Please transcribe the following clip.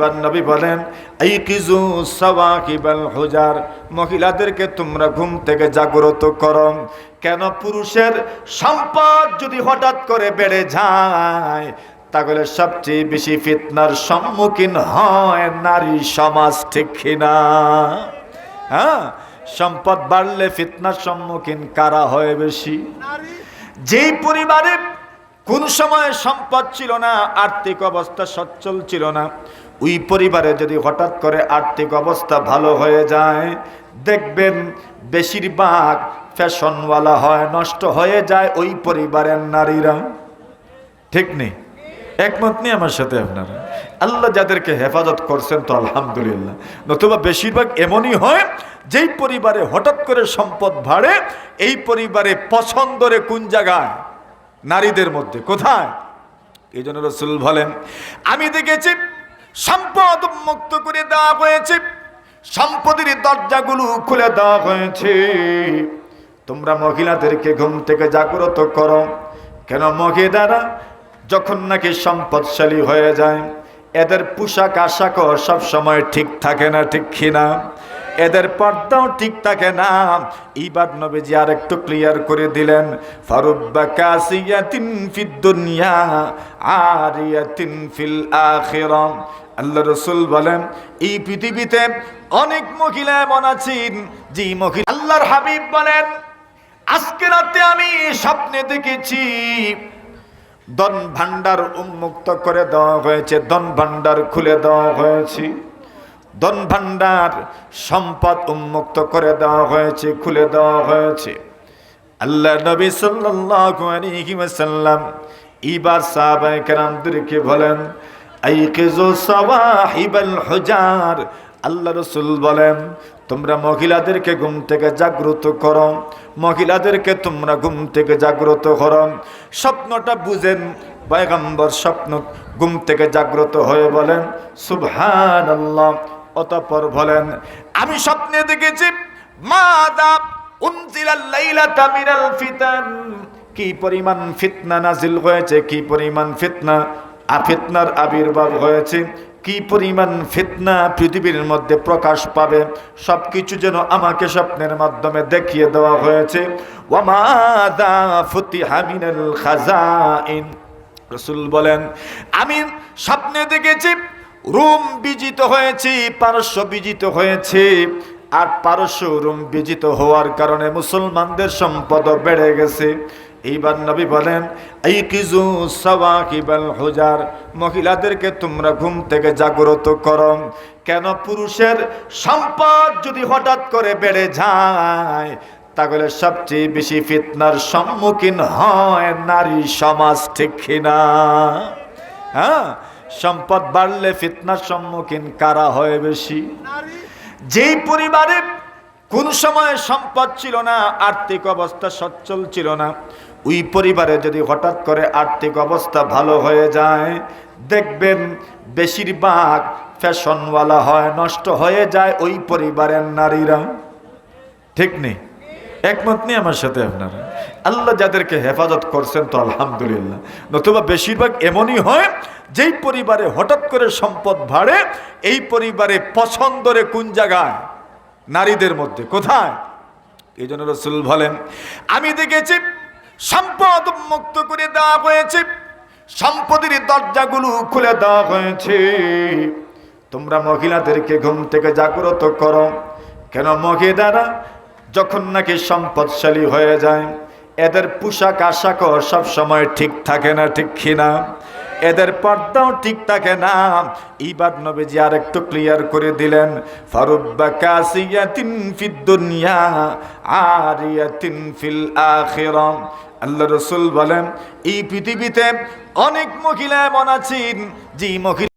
এইবার নবী বলেন এই কিজু সাওয়াকিবাল হুজার, মহিলাদেরকে তোমরা ঘুম থেকে জাগ্রত করো। কেন পুরুষের সম্পদ যদি হঠাৎ করে বেড়ে যায়, তাহলে সবচেয়ে বেশি ফিতনার সম্মুখীন হয় নারী সমাজ, ঠিক কিনা? হ্যাঁ সম্পদ বাড়লে ফিতনার সম্মুখীন কারা হয় বেশি? যেই পরিবারে কোন সময় সম্পদ ছিল না, আর্থিক অবস্থা সচ্ছল ছিল না ওই পরিবারে যদি হঠাৎ করে আর্থিক অবস্থা ভালো হয়ে যায়, দেখবেন বেশিরভাগ ফ্যাশনওয়ালা হয়, নষ্ট হয়ে যায় ওই পরিবারের নারীরা। ঠিক নেই একমত নেই আমার সাথে আপনারা? আল্লাহ যাদেরকে হেফাজত করছেন তো আলহামদুলিল্লাহ। নতুবা বেশিরভাগ এমনই হয়, যেই পরিবারে হঠাৎ করে সম্পদ ভাড়ে এই পরিবারে পছন্দরে কোন জায়গায়? নারীদের মধ্যে। কোথায়? এই জন্য রসুল বলেন, আমি দেখেছি সম্পদ মুক্ত করে দেওয়া হয়েছে। সম্পদের দরজাগুলো খুলে দেওয়া হয়েছে। তোমরা মহিলাদেরকে ঘুম থেকে জাগ্রত করো। কেন মহিলারা যখন নাকি সম্পদশালী হয়ে যায় এদের পোশাক আশাকও সব সময় ঠিক থাকে না, ঠিক কিনা? এদের পর্দাও ঠিক থাকে না। এইবার নবীজি আর একটু ক্লিয়ার করে দিলেন, ফারুব্বা দুনিয়া আল্লাহ রসুল বলেন, এই পৃথিবীতে অনেক মহিলা এমন আছেন, যে মহিলা আল্লাহর হাবিব বলেন, আজকে রাতে আমি স্বপ্নে দেখেছি ধন ভান্ডার উন্মুক্ত করে দেওয়া হয়েছে দন ভান্ডার খুলে দেওয়া হয়েছে। দন ভান্ডার সম্পদ উন্মুক্ত করে দেওয়া হয়েছে, খুলে দেওয়া হয়েছে। আল্লাহ নবী সাল্লাল্লাহু আলাইহি ওয়াসাল্লাম ইবার সাহাবায়ে কেরামদেরকে বলেন আইকিজু সাওয়াহিবাল হুজার আল্লাহ রসুল বলেন, তোমরা মহিলাদেরকে ঘুম থেকে জাগ্রত করো। মহিলাদেরকে তোমরা ঘুম থেকে জাগ্রত করো। স্বপ্নটা বুঝেন, পয়গম্বর স্বপ্ন ঘুম থেকে জাগ্রত হয়ে বলেন সুবহান আল্লাহ অতপর বলেন, আমি স্বপ্নে দেখেছি মিনাল ফিতান। কি পরিমাণ ফিতনা নাজিল হয়েছে, কি পরিমাণ ফিতনা আফিতনার আবির্ভাব হয়েছে। কি পরিমাণ ফিতনা পৃথিবীর মধ্যে প্রকাশ পাবে? সব কিছু যেন আমাকে স্বপ্নের মাধ্যমে দেখিয়ে দেওয়া হয়েছে। ওয়ামাদা খাজাইন। রসুল বলেন, আমি স্বপ্নে দেখেছি, রুম বিজিত হয়েছে, পারস্য বিজিত হয়েছে। আর পারস্য রুম বিজিত হওয়ার কারণে মুসলমানদের সম্পদ বেড়ে গেছে। এইবার নবী বলেন এই কিজু সাওয়াকিবাল হুজার মহিলাদেরকে তোমরা ঘুম থেকে জাগ্রত করো। কেন পুরুষের সম্পদ যদি হঠাৎ করে বেড়ে যায় তাহলে সবচেয়ে বেশি ফিতনার সম্মুখীন হয় নারী সমাজ ঠিক কিনা? হ্যাঁ সম্পদ বাড়লে ফিতনার সম্মুখীন কারা হয় বেশি? যেই পরিবারে কোন সময় সম্পদ ছিল না, আর্থিক অবস্থা সচ্ছল ছিল না। ওই পরিবারে যদি হঠাৎ করে আর্থিক অবস্থা ভালো হয়ে যায়, দেখবেন বেশিরভাগ ফ্যাশনওয়ালা হয়, নষ্ট হয়ে যায় ওই পরিবারের নারীরা। ঠিক নেই? একমত নেই আমার সাথে আপনারা? আল্লাহ যাদেরকে হেফাজত করছেন তো আলহামদুলিল্লাহ। নতুবা বেশিরভাগ এমনই হয়, যেই পরিবারে হঠাৎ করে সম্পদ ভাড়ে এই পরিবারে পছন্দরে কোন জায়গায়? নারীদের মধ্যে, কোথায়? এই জন্য রসুল বলেন, আমি দেখেছি, সম্পদ মুক্ত করে দেওয়া হয়েছে, সম্পদের দরজাগুলো খুলে দেওয়া হয়েছে। তোমরা মহিলাদেরকে ঘুম থেকে জাগ্রত করো। কেন মহিলারা যখন নাকি সম্পদশালী হয়ে যায়, এদের পোশাক আশাকও সব সময় ঠিক থাকে না, ঠিক কিনা? এদের পর্দাও ঠিক থাকে না। এইবার নবীজি আর একটু ক্লিয়ার করে দিলেন, ফারুব্বা কাসিয়াতিন ফিদ দুনিয়া, আরিয়াতিন ফিল আখিরাম আল্লাহ রসুল বলেন, এই পৃথিবীতে অনেক মহিলা এমন আছেন, যে মহিলা